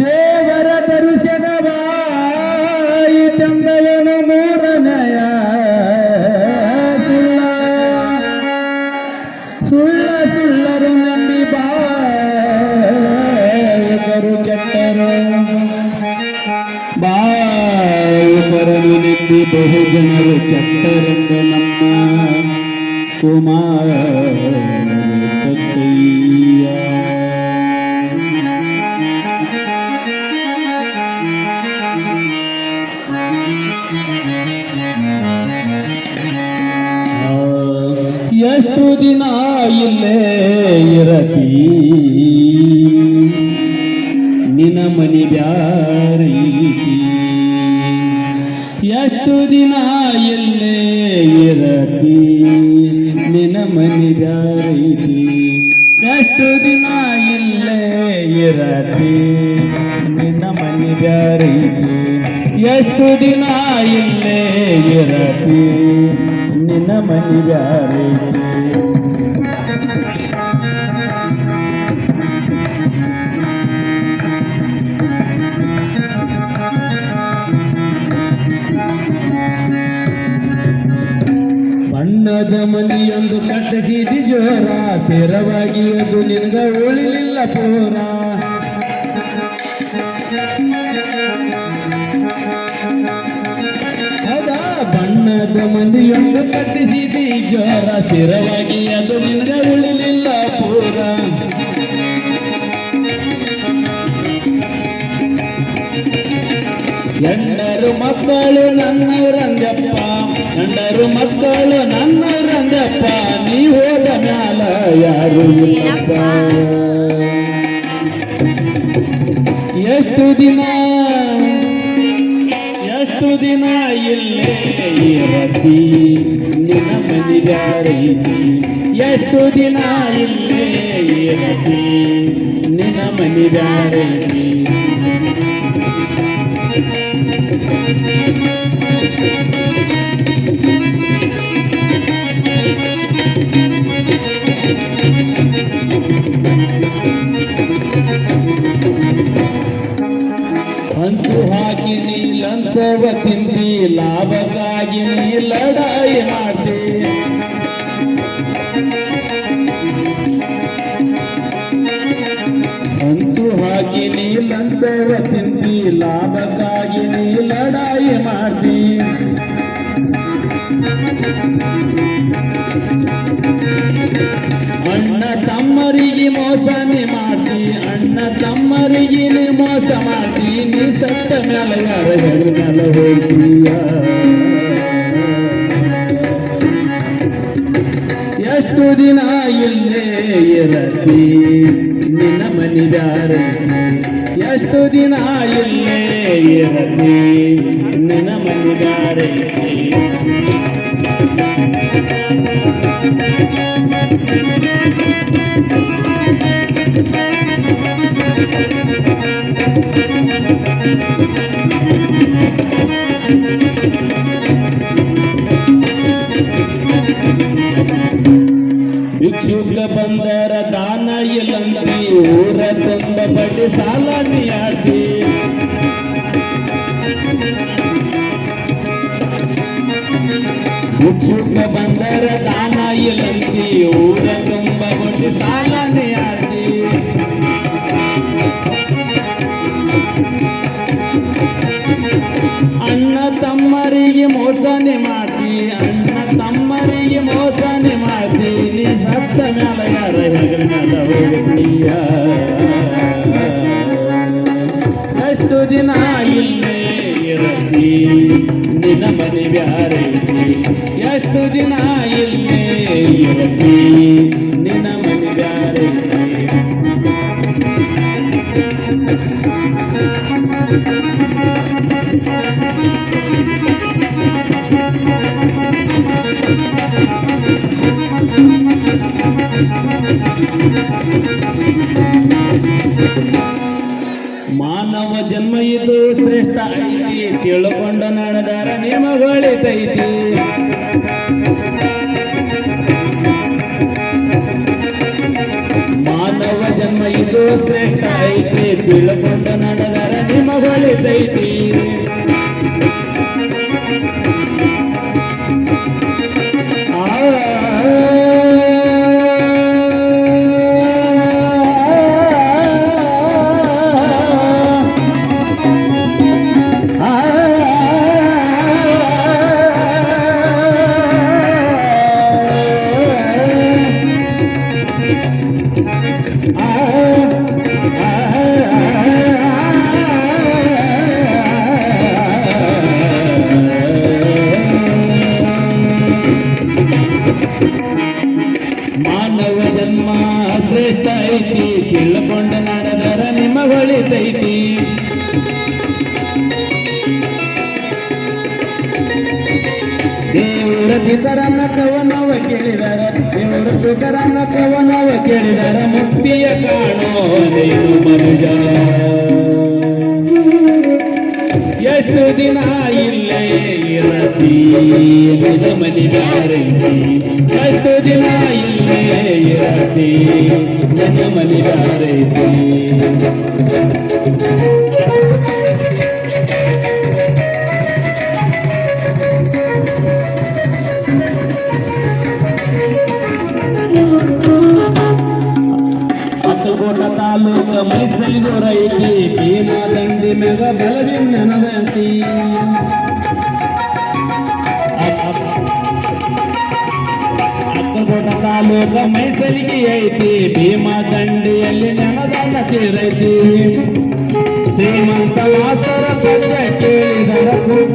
ದೇವರ ದರ್ಶನವಾಯಿ ತಂದವನು ಮೂರನೆಯ ಸುಳ್ಳ. ಸುಳ್ಳ ಸುಳ್ಳರು ನಂಬಿ ಬಾಯಕರು ಕೆಟ್ಟರು. ಬಾಯಕರನು ನಂಬಿ ಬಹು ಜನರು ಕೆಟ್ಟರೆಂದು ನಮ್ಮ ಕುಮಾರ. ಎಷ್ಟು ದಿನ ಇಲ್ಲೇ ಇರತಿ. ನಿನ ಮನಿ ಬ್ಯಾರೀತಿ ಎಷ್ಟು ದಿನ ಇಲ್ಲೇ ಇರತಿ. ನಿನ ಮನಿ ಬ್ಯಾರೀತಿ ಎಷ್ಟು ದಿನ ಇಲ್ಲೇ ಇರತಿ. ನಿನ್ನ ಮನಿ ಬ್ಯಾರೀತಿ ಎಷ್ಟು ದಿನ ಇಲ್ಲೇ ಇರತಿ. ನಿನ್ನ ಮನಿ ಬ್ಯಾರೀತಿ ಬಣ್ಣದ ಮನೆಯೊಂದು ಕಟ್ಟಿಸಿದಿ ಜೋರ ಸ್ಥಿರವಾಗಿ ಅದು ನಿನಗ ಉಳಿಲಿಲ್ಲ ಪೂರ. ಹೌದಾ? ಬಣ್ಣದ ಮನೆಯೊಂದು ಕಟ್ಟಿಸಿದಿ ಜೋರ ಸ್ಥಿರವಾಗಿ ಅದು ನಿನಗ ಉಳಿಲಿಲ್ಲ ಗಂಡರು ನನ್ನ ನನ್ನವರಂದಪ್ಪ ಗಂಡರು ಮಕ್ಕಳು ನನ್ನ ನನ್ನವರಂದಪ್ಪ ನೀ ಹೋದ ಮ್ಯಾಲ ಯಾರು ಇಲ್ಲಪ್ಪ. ಎಷ್ಟು ದಿನ ಎಷ್ಟು ದಿನ ಇಲ್ಲೇ ಇರತಿ? ನಿನ್ನ ಮನಿಗಾರೈತಿ ಎಷ್ಟು ದಿನ ಇಲ್ಲೇ ಇರತಿ? ನಿನ್ನ ಮನಿಗಾರೈತಿ ಅಂಚು ಹಾಕಿ ನೀ ಲಂಚವ ತಿಂದಿ ಲಾಭಕ್ಕಾಗಿ ನೀ ಲಡಾಯಿ ಮಾಡ್ತಿ ಅಂಚು ಹಾಕಿ ನೀ ಲಂಚವ ತಿಂದಿ ಲಾಭಕ್ಕಾಗಿ ಮೋಸನೆ ಮಾಡಿ, ಅಣ್ಣ ತಮ್ಮರಿಗೆ ಮೋಸ ಮಾಡಿ, ನೀ ಸತ್ತ ಮೇಲೆ ಯಾರ ಮೇಲೆ ಹೋಗ್ತೀಯ? ಎಷ್ಟು ದಿನ ಇಲ್ಲೇ ಇರತಿ, ನಿನ್ನ ಮನಿದಾರ ಎಷ್ಟು ದಿನ ಇಲ್ಲೇ ಇರತಿ, ನಿನ್ನ ಮನಿದಾರೈತಿ ಭಿಕ್ಷುಕ ಬಂದರ ದಾನ ಇಲ್ಲಂತಿ ಊರ ತುಂಬ ಬಡ್ಡಿ ಸಾಲ ನೀಯಾತಿ ಭಿಕ್ಷುಕ ಬಂದರ ದಾನ ಇಲ್ಲಂತಿ ಊರ ತುಂಬ ಬಡ್ಡಿ ಸಾಲ ನೀಯಾತಿ ಅಣ್ಣ ತಮ್ಮರಿಗೆ ಮೋಸನೆ ಮಾಡಿ ಅಣ್ಣ ತಮ್ಮರಿಗೆ ಮೋಸನೆ ಮಾಡಿ ನೀ ಸತ್ತ ಮ್ಯಾಲ ಯಾರ ಹೆಗಲ ಎಷ್ಟು ದಿನ ಇಲ್ಲೇ ಇರತಿ ನಿನ್ನ ಮನೆ ಬ್ಯಾರೈತಿ ಎಷ್ಟು ದಿನ ಇಲ್ಲೇ ಇರತಿ ನಿನ್ನ ಮನೆ ಬ್ಯಾರೈತಿ ಮಾನವ ಜನ್ಮ ಇದು ಶ್ರೇಷ್ಠ ಐತಿ. ತಿಳ್ಕೊಂಡು ನಡೆದಾರ ನಿಮಗೊಳಿತೈತಿ ಮಾನವ ಜನ್ಮ ಇದು ಶ್ರೇಷ್ಠ ಐತಿ. ತಿಳ್ಕೊಂಡ ನಡೆದರ ದೇವರ ಕವನವ ಕೇಳಿದರ ಮುಕ್ತಿಯ ಕಾಣೋ ಮನುಜ ಎಷ್ಟು ದಿನ ಇಲ್ಲೇ ಇರತಿ ಎಷ್ಟು ದಿನ ಇಲ್ಲೇ ಇರತಿ ನಿಜ ತಾಲೂಕ ಮೈಸಲಿದೂರ ಐತಿ ಭೀಮಾ ದಂಡಿ ಮೆಗ ಬೆಳಗಿನ ನೆನದಂತಿ. ಮೈಸಲಿಗೆ ಐತಿ, ಭೀಮಾ ದಂಡಿಯಲ್ಲಿ ನೆನದಾನ ಸೇರೈತಿ ಶ್ರೀಮಂತ ಮಾಸ್ತರ ಕೇಳಿದರ